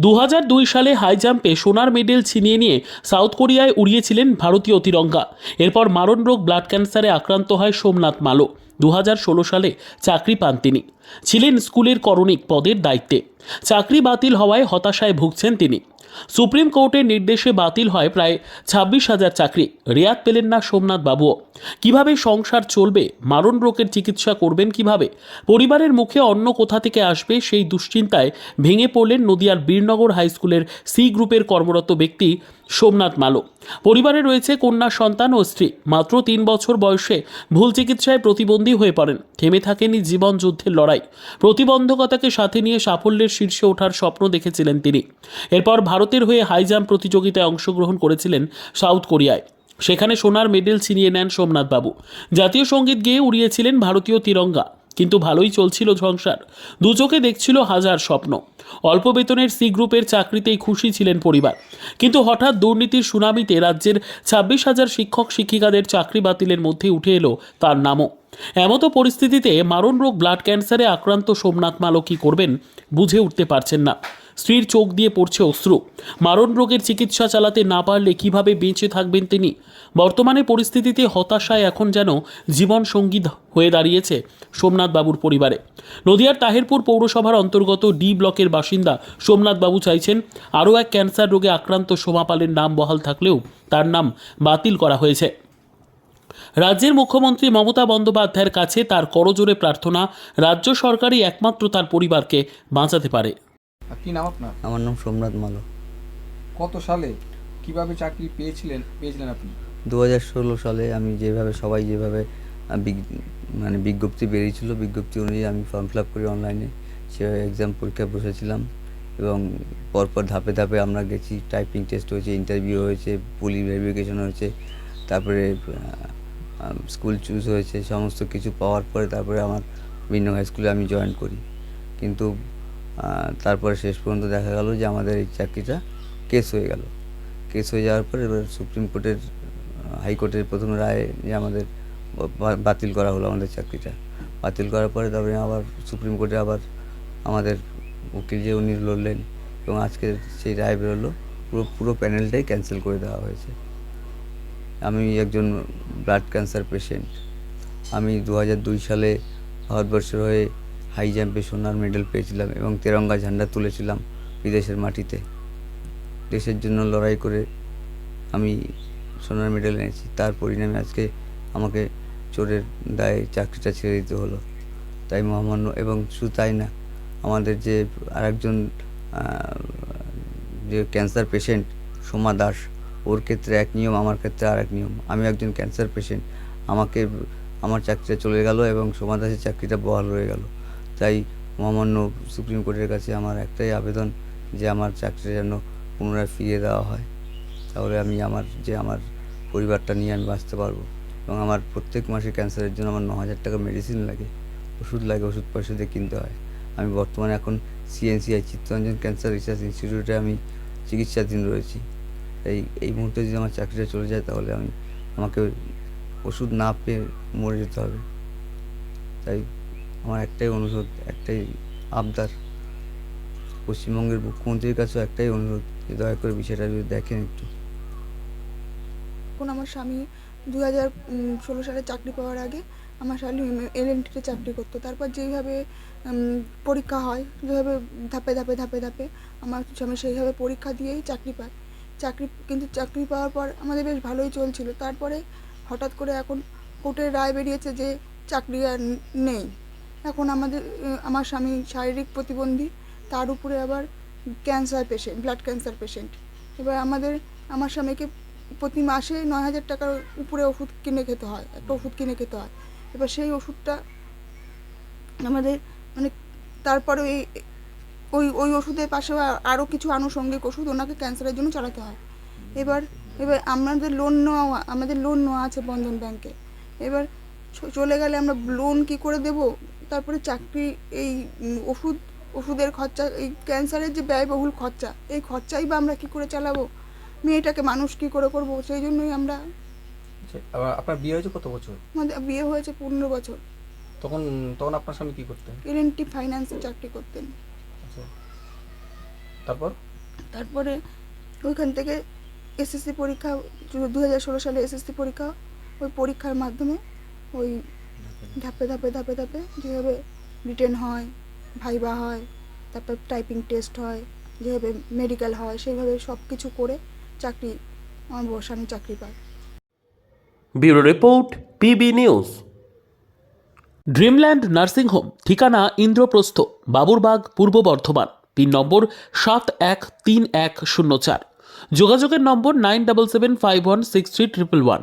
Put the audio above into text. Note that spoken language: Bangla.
দু সালে হাই জাম্পে সোনার মেডেল ছিনিয়ে নিয়ে সাউথ কোরিয়ায় উড়িয়েছিলেন ভারতীয় অতিরঙ্গা এরপর মারণ রোগ, ব্লাড ক্যান্সারে আক্রান্ত হয় সোমনাথ মালো। দু সালে চাকরি পান তিনি। ছিলেন স্কুলের করণিক পদের দায়িত্বে। চাকরি বাতিল হওয়ায় হতাশায় ভুগছেন তিনি। সুপ্রিম কোর্টের নির্দেশে বাতিল হয় প্রায় ছাব্বিশ হাজার চাকরি। রেয়াত পেলেন না সোমনাথ বাবুও। কীভাবে সংসার চলবে? মারণ রোগের চিকিৎসা করবেন কীভাবে? পরিবারের মুখে অন্য কোথা থেকে আসবে সেই দুশ্চিন্তায় ভেঙে পড়লেন নদিয়ার বীরনগর হাইস্কুলের সি গ্রুপের কর্মরত ব্যক্তি সোমনাথ মালো। পরিবারে রয়েছে কন্যা সন্তান ও স্ত্রী। মাত্র তিন বছর বয়সে ভুল চিকিৎসায় প্রতিবন্ধী হয়ে পড়েন। থেমে থাকেনি জীবন যুদ্ধের লড়াই। প্রতিবন্ধকতাকে সাথে নিয়ে সাফল্যের শীর্ষে ওঠার স্বপ্ন দেখেছিলেন তিনি। এরপর ভারতের হয়ে হাই জাম্প প্রতিযোগিতায় অংশগ্রহণ করেছিলেন সাউথ কোরিয়ায়। সেখানে সোনার মেডেল ছিনিয়ে নেন সোমনাথ বাবু। জাতীয় সংগীত গেয়ে উড়িয়েছিলেন ভারতীয় তিরঙ্গা। কিন্তু ভালোই চলছিল সংসার দু চোখে দেখছিল হাজার স্বপ্ন। অল্প বেতনের সি গ্রুপের চাকরিতেই খুশি ছিলেন পরিবার। কিন্তু হঠাৎ দুর্নীতির সুনামিতে রাজ্যের ছাব্বিশ হাজার শিক্ষক শিক্ষিকাদের চাকরি বাতিলের মধ্যে উঠে এলো তার নামও। এমতো পরিস্থিতিতে মারণ রোগ ব্লাড ক্যান্সারে আক্রান্ত সোমনাথ মালো কী করবেন বুঝে উঠতে পারছেন না। স্ত্রীর চোখ দিয়ে পড়ছে অশ্রু। মারণ রোগের চিকিৎসা চালাতে না পারলে কীভাবে বেঁচে থাকবেন তিনি? বর্তমানে পরিস্থিতিতে হতাশায় এখন যেন জীবন সঙ্গী হয়ে দাঁড়িয়েছে সোমনাথ বাবুর পরিবারে। নদিয়ার তাহেরপুর পৌরসভার অন্তর্গত ডি ব্লকের বাসিন্দা সোমনাথ বাবু চাইছেন আরও এক ক্যান্সার রোগে আক্রান্ত সোমাপালের নাম বহাল থাকলেও তার নাম বাতিল করা হয়েছে। রাজ্যের মুখ্যমন্ত্রী মমতা বন্দ্যোপাধ্যায়ের কাছে তার করজোরে প্রার্থনা রাজ্য সরকারই একমাত্র তার পরিবারকে বাঁচাতে পারে। আর কি নাম আপনার? আমার নাম সোমনাথ মালো। কত সালে কীভাবে চাকরি পেয়েছিলেন পেয়েছিলেন আপনি? দু হাজার ষোলো সালে আমি যেভাবে সবাই যেভাবে মানে বিজ্ঞপ্তি বেরিয়েছিল বিজ্ঞপ্তি অনুযায়ী আমি ফর্ম ফিল আপ করি অনলাইনে সেভাবে এক্সাম পরীক্ষায় বসেছিলাম এবং পরপর ধাপে ধাপে আমরা গেছি টাইপিং টেস্ট হয়েছে ইন্টারভিউ হয়েছে পুলি ভেরিফিকেশন হয়েছে তারপরে স্কুল চুজ হয়েছে সমস্ত কিছু পাওয়ার পরে তারপরে আমার বিভিন্ন হাই স্কুলে আমি জয়েন করি। কিন্তু তারপরে শেষ পর্যন্ত দেখা গেল যে আমাদের এই চাকরিটা কেস হয়ে গেল। কেস হয়ে যাওয়ার পর এবার সুপ্রিম কোর্টের হাইকোর্টের প্রথম রায় যে আমাদের বাতিল করা হলো আমাদের চাকরিটা। বাতিল করার পরে তারপরে আবার সুপ্রিম কোর্টে আবার আমাদের উকিল যে উনি লড়লেন এবং আজকে সেই রায় বেরোলো, পুরো পুরো প্যানেলটাই ক্যান্সেল করে দেওয়া হয়েছে। আমি একজন ব্লাড ক্যান্সার পেশেন্ট আমি দু সালে ভারতবর্ষের হয়ে হাই জাম্পে সোনার মেডেল পেয়েছিলাম এবং তেরঙ্গা ঝান্ডা তুলেছিলাম বিদেশের মাটিতে। দেশের জন্য লড়াই করে আমি সোনার মেডেল এনেছি। তার পরিণামে আজকে আমাকে চোরের দায়ে চাকরিটা ছেড়ে দিতে হলো। তাই মহামান্য এবং শুধু তাই না, আমাদের যে আরেকজন যে ক্যান্সার পেশেন্ট সোমা দাস, ওর ক্ষেত্রে এক নিয়ম, আমার ক্ষেত্রে আর এক নিয়ম। আমি একজন ক্যান্সার পেশেন্ট, আমাকে, আমার চাকরিটা চলে গেল এবং সোমা দাসের চাকরিটা বহাল রয়ে গেল। তাই মহামান্য সুপ্রিম কোর্টের কাছে আমার একটাই আবেদন যে আমার চাকরিটা যেন পুনরায় ফিরিয়ে দেওয়া হয়। তাহলে আমি আমার, যে আমার পরিবারটা নিয়ে আমি বাঁচতে পারব। এবং আমার প্রত্যেক মাসে ক্যান্সারের জন্য আমার ন হাজার টাকা মেডিসিন লাগে, ওষুধ লাগে, ওষুধ পয়সা দিয়ে কিনতে হয়। আমি বর্তমানে এখন সিএনসিআই চিত্তরঞ্জন ক্যান্সার রিসার্চ ইনস্টিটিউটে আমি চিকিৎসাধীন রয়েছি। এই এই মুহূর্তে যদি আমার চাকরিটা চলে যায়, তাহলে আমি, আমাকে ওষুধ না পেয়ে মরে যেতে হবে। তাই আমার একটাই অনুরোধ, একটাই আবদার। পশ্চিমবঙ্গের মুখ্যমন্ত্রীর কাছেও একটাই অনুরোধ যে দয়া করে বিষয়টা যদি দেখেন একটু। আমার স্বামী দু হাজার ষোলো সালে চাকরি পাওয়ার আগে আমার স্বামী এলএনটিতে চাকরি করতো। তারপর যেইভাবে পরীক্ষা হয়, যেভাবে ধাপে ধাপে ধাপে ধাপে আমার স্বামী সেইভাবে পরীক্ষা দিয়েই চাকরি পায়। চাকরি, কিন্তু চাকরি পাওয়ার পর আমাদের বেশ ভালোই চলছিল। তারপরে হঠাৎ করে এখন কোর্টের রায় বেরিয়েছে যে চাকরি আর নেই। এখন আমাদের আমার স্বামী শারীরিক প্রতিবন্ধী, তার উপরে আবার cancer patient blood cancer patient এবার আমাদের, আমার স্বামীকে প্রতি মাসে নয় হাজার টাকার উপরে ওষুধ কিনে খেতে হয়, একটা ওষুধ কিনে খেতে হয়। এবার সেই ওষুধটা আমাদের মানে তারপরে ওই ওই ওই ওষুধের পাশে আরও কিছু আনুষঙ্গিক ওষুধ ওনাকে ক্যান্সারের জন্য চালাতে হয়। এবার এবার আমাদের লোন নেওয়া, আমাদের লোন নেওয়া আছে বন্ধন ব্যাংকে এবার চলে গেলে আমরা লোন কি করে দেব? তারপরে চাকরি এই ওষুধ ওষুধের খরচা এই ক্যান্সারের যে ব্যয়বহুল খরচা এই খরচাই বা আমরা কি করে চালাবো? মেয়েটাকে মানুষ কি করে করব? সেই জন্যই আমরা আচ্ছা, আপনার বিয়ে হয়েছে কত বছর? আমাদের বিয়ে হয়েছে পনেরো বছর। তখন তখন আপনার স্বামী কি করতেন? এলএনটি ফাইন্যান্সে চাকরি করতেন। আচ্ছা। তারপর? তারপরে ওইখান থেকে এসএসসি পরীক্ষা দু হাজার ষোলো সালে এসএসসি পরীক্ষা ওই পরীক্ষার মাধ্যমে ওই ধাপে ধাপে ধাপে ধাপে যেভাবে রিটেন হয় ভাইবা হয় তারপর টাইপিং টেস্ট হয় যেভাবে মেডিকেল হয় সেভাবে সব কিছু করে চাকরি আমার স্বামী চাকরি পায় bureau report PB news. Dreamland nursing home ঠিকানা ইন্দ্রপ্রস্থ বাবুরবাগ পূর্ব বর্ধমান পিন নম্বর সাত এক তিন এক শূন্য চার। যোগাযোগের নম্বর nine double seven five one six three triple one.